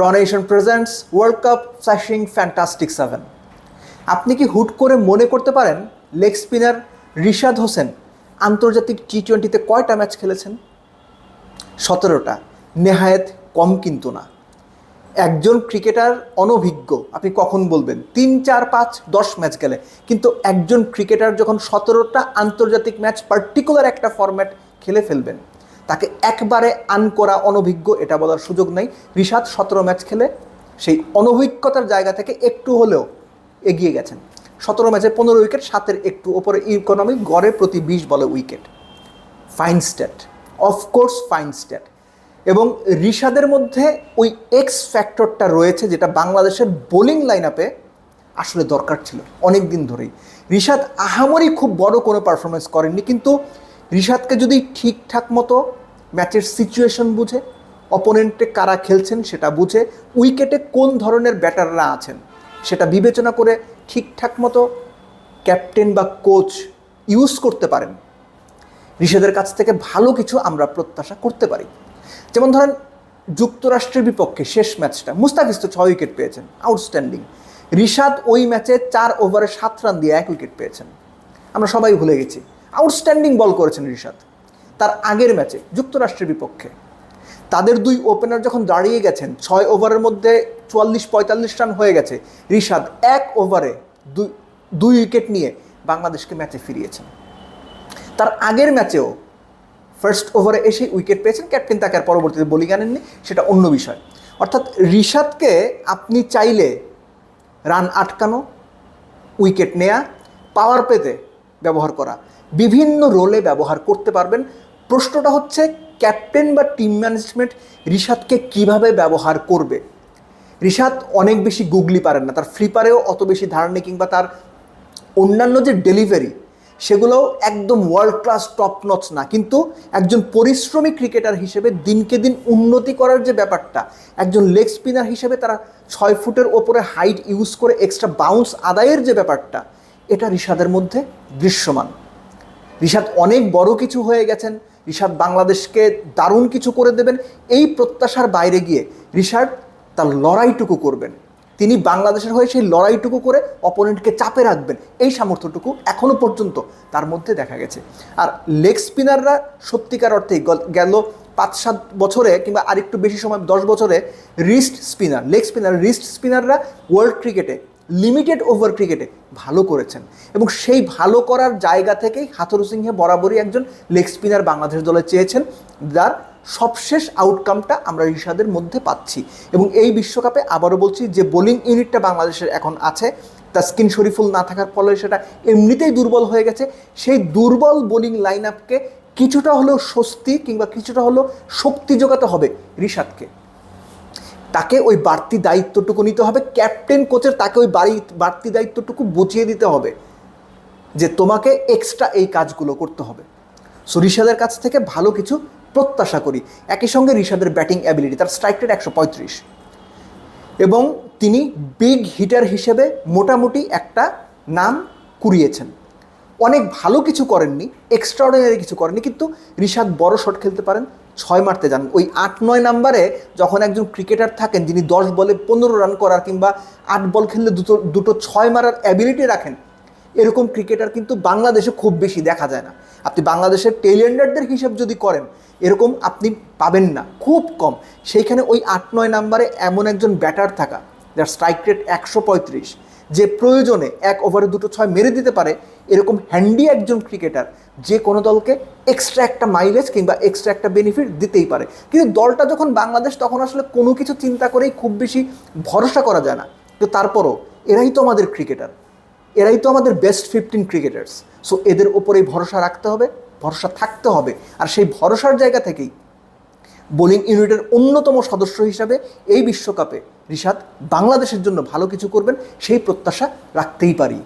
রনেশন presents world cup flashing fantastic seven আপনি কি হুট করে মনে করতে পারেন লেগ স্পিনার রিশাদ হোসেন আন্তর্জাতিক টি টোয়েন্টিতে কয়টা ম্যাচ খেলেছেন? সতেরোটা। নেহায়েত কম কিন্তু না। একজন ক্রিকেটার অনভিজ্ঞ, আপনি কখন বলবেন? তিন, চার, পাঁচ, দশ ম্যাচ গেলে। কিন্তু একজন ক্রিকেটার যখন সতেরোটা আন্তর্জাতিক ম্যাচ পার্টিকুলার একটা ফরম্যাট খেলে ফেলবেন। তাকে একবারে আন করা অনভিজ্ঞ, এটা বলার সুযোগ নেই। রিশাদ সতেরো ম্যাচ খেলে সেই অনভিজ্ঞতার জায়গা থেকে একটু হলেও এগিয়ে গেছেন। সতেরো ম্যাচে পনেরো উইকেট, সাতের একটু ওপরে ইকোনমি গড়ে প্রতি বিশ বলে wicket. Fine stat of course fine stat এবং রিশাদের মধ্যে ওই এক্স ফ্যাক্টরটা রয়েছে, যেটা বাংলাদেশের বোলিং লাইন আপে আসলে দরকার ছিল অনেক দিন ধরেই। রিশাদ আহামরি খুব বড় কোনো পারফরমেন্স করেননি, কিন্তু রিশাদকে যদি ঠিকঠাক মতো ম্যাচের সিচুয়েশন বুঝে অপোনেন্টে কারা খেলছেন সেটা বুঝে উইকেটে কোন ধরনের ব্যাটাররা আছেন সেটা বিবেচনা করে ঠিকঠাক মতো ক্যাপ্টেন বা কোচ ইউজ করতে পারেন। ঋষাদের কাছ থেকে ভালো কিছু আমরা প্রত্যাশা করতে পারি। যেমন ধরেন, যুক্তরাষ্ট্রের বিপক্ষে শেষ ম্যাচটা মুস্তাফিজ তো ছয় উইকেট পেয়েছেন আউটস্ট্যান্ডিং রিশাদ ওই ম্যাচে চার ওভারে সাত রান দিয়ে এক উইকেট পেয়েছেন। আমরা সবাই ভুলে গেছি আউটস্ট্যান্ডিং বল করেছেন রিশাদ। তার আগের ম্যাচে যুক্তরাষ্ট্রের বিপক্ষে। তাদের দুই ওপেনার যখন দাঁড়িয়ে গেছেন, ছয় ওভারের মধ্যে চুয়াল্লিশ পঁয়তাল্লিশ রান হয়ে গেছে। রিশাদ এক ওভারে দুই দুই উইকেট নিয়ে বাংলাদেশকে ম্যাচে ফিরিয়েছেন। তার আগের ম্যাচেও ফার্স্ট ওভারে এসে উইকেট পেয়েছেন ক্যাপ্টেন তাকে আর পরবর্তীতে বলি আনেননি, সেটা অন্য বিষয়। অর্থাৎ রিশাদকে আপনি চাইলে রান আটকানো, উইকেট নেয়া পাওয়ার পেতে ব্যবহার করা, বিভিন্ন রোলে ব্যবহার করতে পারবেন। প্রশ্নটা হচ্ছে, ক্যাপ্টেন বা টিম ম্যানেজমেন্ট রিশাদকে কীভাবে ব্যবহার করবে? রিশাদ অনেক বেশি গুগলি পারেন না, তার ফ্লিপারেও অত বেশি ধারণা নেই, কিংবা তার অন্যান্য যে ডেলিভারি, সেগুলোও একদম ওয়ার্ল্ড ক্লাস টপ নচ না। কিন্তু একজন পরিশ্রমী ক্রিকেটার হিসেবে দিনকে দিন উন্নতি করার যে ব্যাপারটা, একজন লেগ স্পিনার হিসেবে তারা ছয় ফুটের ওপরে হাইট ইউজ করে এক্সট্রা বাউন্স আদায়ের যে ব্যাপারটা, এটা রিশাদের মধ্যে দৃশ্যমান। রিশাদ অনেক বড় কিছু হয়ে গেছেন রিশাদ বাংলাদেশকে দারুণ কিছু করে দেবেন। এই প্রত্যাশার বাইরে গিয়ে রিশাদ তার লড়াইটুকু করবেন। তিনি বাংলাদেশের হয়ে সেই লড়াইটুকু করে অপোনেন্টকে চাপে রাখবেন। এই সামর্থ্যটুকু এখনও পর্যন্ত তার মধ্যে দেখা গেছে। আর লেগ স্পিনাররা সত্যিকার অর্থেই গল- গেল পাঁচ সাত বছরে কিংবা আরেকটু বেশি সময়, দশ বছরে wrist spinner, leg spinner, wrist স্পিনাররা world ক্রিকেটে লিমিটেড ওভার ক্রিকেটে ভালো করেছেন। এবং সেই ভালো করার জায়গা থেকেই হাথরু সিংহে বরাবরই একজন লেগ স্পিনার বাংলাদেশ দলে চেয়েছেন। যার সবশেষ আউটকামটা আমরা ঋষাদের মধ্যে পাচ্ছি। এবং এই বিশ্বকাপে আবারও বলছি যে বোলিং ইউনিটটা বাংলাদেশের এখন আছে। তাস্কিন শরীফুল না থাকার ফলে সেটা এমনিতেই দুর্বল হয়ে গেছে। সেই দুর্বল বোলিং লাইন আপকে কিছুটা হলেও স্বস্তি কিংবা কিছুটা হলেও শক্তি জোগাতে হবে ঋষাদকে তাকে ওই বাড়তি দায়িত্বটুকু নিতে হবে। ক্যাপ্টেন কোচের তাকে ওই বাড়ি, বাড়তি দায়িত্বটুকু বুঝিয়ে দিতে হবে যে তোমাকে এক্সট্রা এই কাজগুলো করতে হবে। সো ঋষাদের কাছ থেকে ভালো কিছু প্রত্যাশা করি। একই সঙ্গে ঋষাদের ব্যাটিং অ্যাবিলিটি তার স্ট্রাইক রেট একশো পঁয়ত্রিশ। এবং তিনি বিগ হিটার হিসেবে মোটামুটি একটা নাম কুড়িয়েছেন। অনেক ভালো কিছু করেননি এক্সট্রাঅর্ডিনারি কিছু করেননি, কিন্তু ঋষাদ বড় শট খেলতে পারেন, ছয় মারতে জানেন ওই আট, নয় নাম্বারে যখন একজন ক্রিকেটার থাকেন, যিনি দশ বলে পনেরো রান করার কিংবা আট বল খেললে দুটো দুটো ছয় মারার অ্যাবিলিটি রাখেন, এরকম ক্রিকেটার কিন্তু বাংলাদেশে খুব বেশি দেখা যায় না। আপনি বাংলাদেশের টেলিয়েন্ডারদের হিসেব যদি করেন, এরকম আপনি পাবেন না, খুব কম। সেইখানে ওই আট, নয় নাম্বারে এমন একজন ব্যাটার থাকা, যার স্ট্রাইক রেট একশো পঁয়ত্রিশ যে প্রয়োজনে এক ওভারে দুটো ছয় মেরে দিতে পারে, এরকম হ্যান্ডি একজন ক্রিকেটার যে কোনো দলকে এক্সট্রা একটা মাইলেজ কিংবা এক্সট্রা একটা বেনিফিট দিতেই পারে। কিন্তু দলটা যখন বাংলাদেশ, তখন আসলে কোনো কিছু চিন্তা করেই খুব বেশি ভরসা করা যায় না। তো তারপরও এরাই তো আমাদের ক্রিকেটার এরাই তো আমাদের বেস্ট ফিফটিন ক্রিকেটার্স সো এদের ওপরেই ভরসা রাখতে হবে, ভরসা থাকতে হবে। আর সেই ভরসার জায়গা থেকেই বোলিং ইউনিটের অন্যতম সদস্য হিসাবে এই বিশ্বকাপে রিশাদ বাংলাদেশের জন্য ভালো কিছু করবেন সেই প্রত্যাশা রাখতেই পারি।